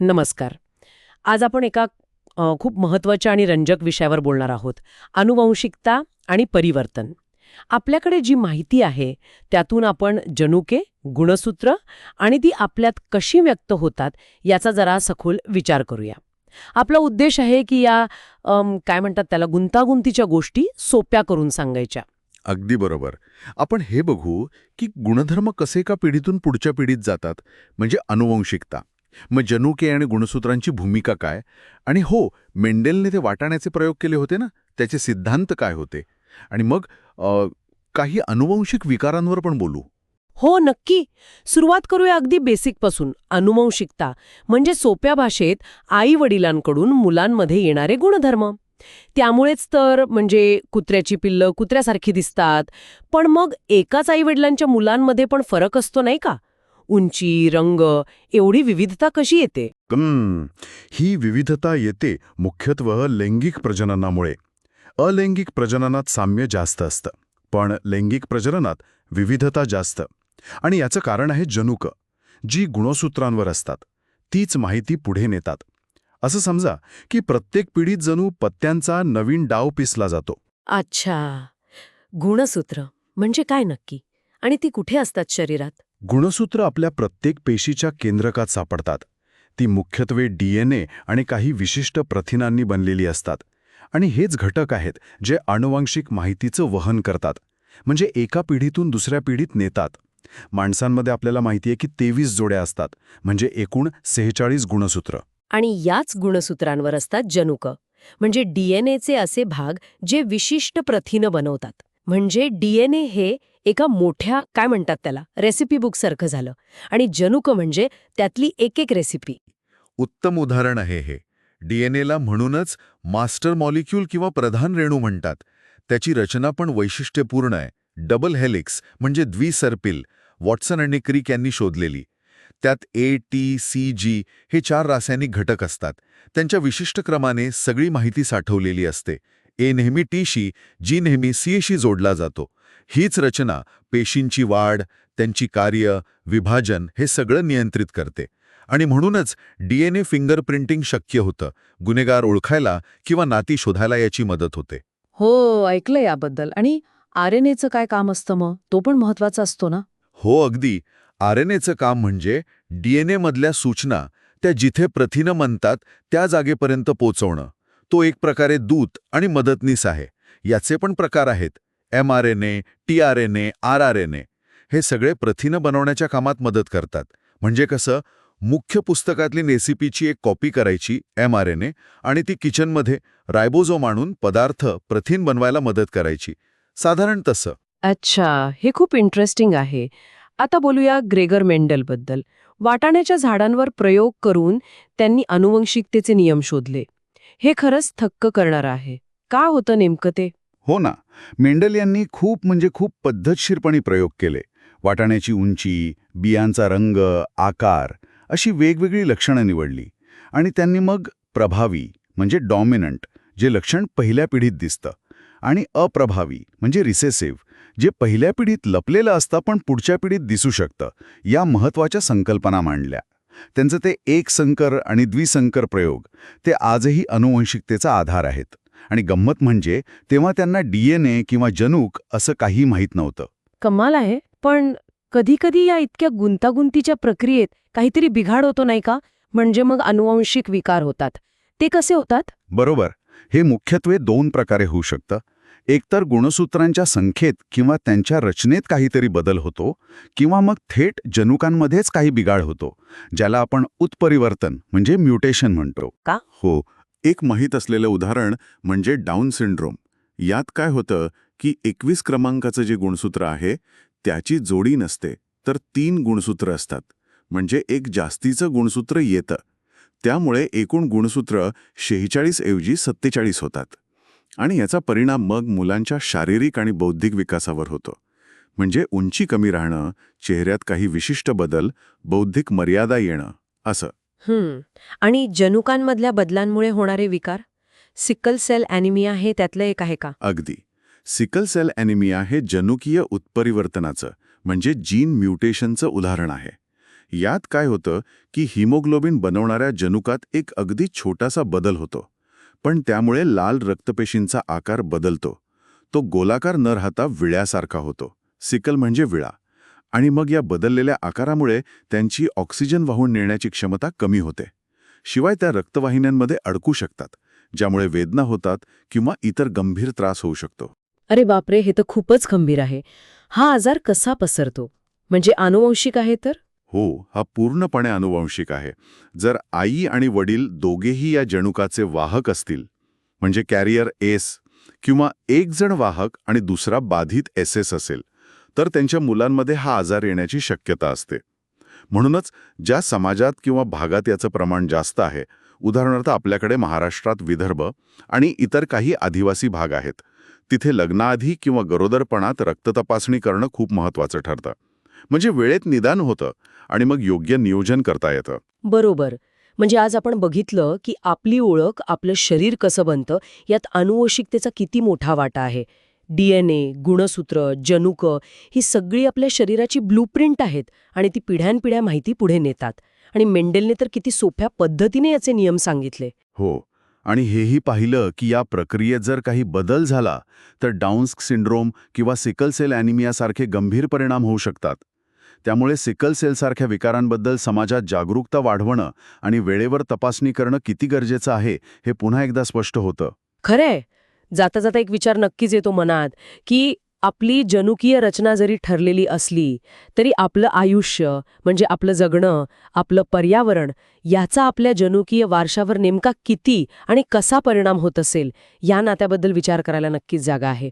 नमस्कार. आज आपण एका खूप महत्त्वाच्या आणि रंजक विषयावर बोलणार आहोत. अनुवंशिकता आणि परिवर्तन. आपल्याकडे जी माहिती आहे त्यातून आपण जनुके गुणसूत्र आणि ती आपल्यात कशी व्यक्त होतात याचा जरा सखोल विचार करूया. आपला उद्देश आहे की या काय म्हणतात त्याला गुंतागुंतीच्या गोष्टी सोप्या करून सांगायच्या. अगदी बरोबर. आपण हे बघू की गुणधर्म कसे का पिढीतून पुढच्या पिढीत जातात म्हणजे अनुवंशिकता. मग जनुके आणि गुणसूत्रांची भूमिका काय? आणि हो मेंडेलने ते वाटाण्याचे प्रयोग केले होते ना? त्याचे सिद्धांत काय होते? आणि मग अ, काही अनुवंशिक विकारांवर पण बोलू. हो नक्की. सुरुवात करूया अगदी बेसिकपासून अनुवंशिकता म्हणजे सोप्या भाषेत आई वडिलांकडून मुलांमध्ये येणारे गुणधर्म. त्यामुळेच तर म्हणजे कुत्र्याची पिल्लं कुत्र्यासारखी दिसतात. पण मग एकाच आई वडिलांच्या मुलांमध्ये पण फरक असतो नाही का? उंची रंग एवढी विविधता कशी येते? ही विविधता येते मुख्यत्वे लैंगिक प्रजननामुळे. अलैंगिक प्रजननात साम्य जास्त असतं पण लैंगिक प्रजननात विविधता जास्त. आणि याचं कारण आहे जनुक जी गुणसूत्रांवर असतात. तीच माहिती पुढे नेतात. असं समजा की प्रत्येक पिढीत जणू पत्त्यांचा नवीन डाव पिसला जातो. अच्छा. गुणसूत्र म्हणजे काय नक्की? आणि ती कुठे असतात शरीरात? गुणसूत्र आपल्या प्रत्येक पेशीच्या केंद्रकात सापडतात. ती मुख्यत्वे डीएनए आणि काही विशिष्ट प्रथिनांनी बनलेली असतात. आणि हेच घटक आहेत जे अनुवांशिक माहितीचं वहन करतात. म्हणजे एका पिढीतून दुसऱ्या पिढीत नेतात. माणसांमध्ये आपल्याला माहिती आहे की तेवीस जोड्या असतात. म्हणजे एकूण सेहेचाळीस गुणसूत्र. आणि याच गुणसूत्रांवर असतात जनुक. म्हणजे डीएनएचे असे भाग जे विशिष्ट प्रथिनं बनवतात. म्हणजे डीएनए हे एका मोठ्या काय म्हणतात त्याला रेसिपी बुकसारखं झालं. आणि जनुक म्हणजे त्यातली एक एक रेसिपी उत्तम उदाहरण आहे हे. डीएनएला म्हणूनच मास्टर मॉलिक्यूल किंवा प्रधान रेणू म्हणतात. त्याची रचना पण वैशिष्ट्यपूर्ण आहे. डबल हेलिक्स म्हणजे द्विसर्पिल वॉटसन आणि क्रिक यांनी शोधलेली. त्यात ए टी सी जी हे चार रासायनिक घटक असतात. त्यांच्या विशिष्ट क्रमाने सगळी माहिती साठवलेली असते. ए नेहमी टीशी जी नेहमी सीएशी जोडला जातो. हीच रचना पेशींची वाढ त्यांची कार्य विभाजन हे सगळं नियंत्रित करते. आणि म्हणूनच डीएनए फिंगरप्रिंटिंग शक्य होतं गुन्हेगार ओळखायला किंवा नाती शोधायला याची मदत होते. हो ऐकलं याबद्दल. आणि आर एन एचं काय काम असतं मग? तो पण महत्त्वाचा असतो ना? हो अगदी. आर एन एचं काम म्हणजे डीएनए मधल्या सूचना त्या जिथे प्रथिनं म्हणतात त्या जागेपर्यंत पोचवणं. तो एक प्रकारे दूत आणि मदतनीस आहे. याचे पण प्रकार आहेत. M R N A T R N A R R N A हे सगळे प्रथिनं बनवण्याच्या कामात मदत करतात. म्हणजे कसं? मुख्य पुस्तकातली रेसिपीची एक कॉपी करायची एम आर एन ए आणि ती किचनमध्ये रायबोझोम आणून पदार्थ प्रथिन बनवायला मदत करायची. साधारण तसं. अच्छा हे खूप इंटरेस्टिंग आहे. आता बोलूया ग्रेगर मेंडलबद्दल वाटाण्याच्या झाडांवर प्रयोग करून त्यांनी अनुवंशिकतेचे नियम शोधले. हे खरंच थक्क करणारं आहे. का होतं नेमकं ते? हो ना मेंडल यांनी खूप म्हणजे खूप पद्धतशीरपणे प्रयोग केले. वाटाण्याची उंची बियांचा रंग आकार अशी वेगवेगळी लक्षणं निवडली. आणि त्यांनी मग प्रभावी म्हणजे डॉमिनंट जे लक्षण पहिल्या पिढीत दिसतं आणि अप्रभावी म्हणजे रिसेसिव्ह जे पहिल्या पिढीत लपलेलं असतं पण पुढच्या पिढीत दिसू शकतं या महत्त्वाच्या संकल्पना मांडल्या. त्यांचं ते एक संकर आणि द्विसंकर प्रयोग ते आजही अनुवंशिकतेचा आधार आहेत. आणि गंमत म्हणजे तेव्हा त्यांना डीएनए किंवा जनुक असं काही माहीत नव्हतं. कमाल आहे पण कधीकधी या इतक्या गुंतागुंतीच्या प्रक्रियेत काहीतरी बिघाड होतो नाही का? म्हणजे मग अनुवंशिक विकार होतात. ते कसे होतात? बरोबर. हे मुख्यत्वे दोन प्रकारे होऊ शकतं. एकतर गुणसूत्रांच्या संख्येत किंवा त्यांच्या रचनेत काहीतरी बदल होतो किंवा मग थेट जनुकांमध्येच काही बिघाड होतो ज्याला आपण उत्परिवर्तन म्हणजे म्युटेशन म्हणतो. का? हो. एक माहीत असलेलं उदाहरण म्हणजे डाऊन सिंड्रोम. यात काय होतं की एकवीस क्रमांकाचं जे गुणसूत्र आहे त्याची जोडी नसते तर तीन गुणसूत्र असतात. म्हणजे एक जास्तीचं गुणसूत्र येतं. त्यामुळे एकूण गुणसूत्र शेहेचाळीस ऐवजी सत्तेचाळीस होतात. आणि याचा परिणाम मग मुलांच्या शारीरिक आणि बौद्धिक विकासावर होतो. म्हणजे उंची कमी राहणं चेहऱ्यात काही विशिष्ट बदल बौद्धिक मर्यादा येणं असं. हम्म. आणि जनुकांमधल्या बदलांमुळे होणारे विकार? सिकल सेल ॲनिमिया हे त्यातलं एक आहे का? अगदी. सिकल सेल ॲनिमिया हे जनुकीय उत्परिवर्तनाचं म्हणजे जीन म्युटेशनचं उदाहरण आहे. यात काय होतं की हिमोग्लोबिन बनवणाऱ्या जनुकात एक अगदी छोटासा बदल होतो. पण त्यामुळे लाल रक्तपेशींचा आकार बदलतो. तो गोलाकार न राहता विळ्यासारखा होतो. सिकल म्हणजे विळा. आणि मग या बदललेल्या आकारामुळे त्यांची ऑक्सिजन वाहून नेण्याची क्षमता कमी होते. शिवाय त्या रक्तवाहिन्यांमध्ये अडकू शकतात ज्यामुळे वेदना होतात किंवा इतर गंभीर त्रास होऊ शकतो. अरे बापरे हे तर खूपच गंभीर आहे. हा आजार कसा पसरतो? म्हणजे आनुवंशिक आहे तर? हो हा पूर्णपणे अनुवंशिक आहे. जर आई आणि वडील दोघेही या जनुकाचे वाहक असतील म्हणजे कॅरियर एस किंवा एक जण वाहक आणि दुसरा बाधित एस एस असेल तर त्यांच्या मुलांमध्ये हा आजार येण्याची शक्यता असते. म्हणूनच ज्या समाजात किंवा भागात याचं प्रमाण जास्त आहे उदाहरणार्थ आपल्याकडे महाराष्ट्रात विदर्भ आणि इतर काही आदिवासी भाग आहेत तिथे लग्नाआधी किंवा गरोदरपणात रक्ततपासणी करणं खूप महत्वाचं ठरतं. म्हणजे वेळेत निदान होतं आणि मग योग्य नियोजन करता येतं. बरोबर. म्हणजे आज आपण बघितलं की आपली ओळख आपलं शरीर कसं बनतं यात अनुवंशिकतेचा किती मोठा वाटा आहे. डीएनए गुणसूत्र जनुक ही सगळी आपल्या शरीराची ब्लूप्रिंट आहेत आणि ती पिढ्यानपिढ्या माहिती पुढे नेतात. आणि मेंडेलने तर किती सोप्या पद्धतीने याचे नियम सांगितले. हो आणि हेही पाहिलं की या प्रक्रियेत जर काही बदल झाला तर डाऊन्स सिंड्रोम किंवा सिकल सेल ॲनिमियासारखे गंभीर परिणाम होऊ शकतात. त्यामुळे सिकल सेलसारख्या विकारांबद्दल समाजात जागरूकता वाढवणं आणि वेळेवर तपासणी करणं किती गरजेचं आहे हे पुन्हा एकदा स्पष्ट होतं. खरंय. जाता जाता एक विचार नक्कीच येतो मनात की आपली जनुकीय रचना जरी ठरलेली असली तरी आपलं आयुष्य म्हणजे आपलं जगणं आपलं पर्यावरण याचा आपल्या जनुकीय वारशावर नेमका किती आणि कसा परिणाम होत असेल या नात्याबद्दल विचार करायला नक्कीच जागा आहे.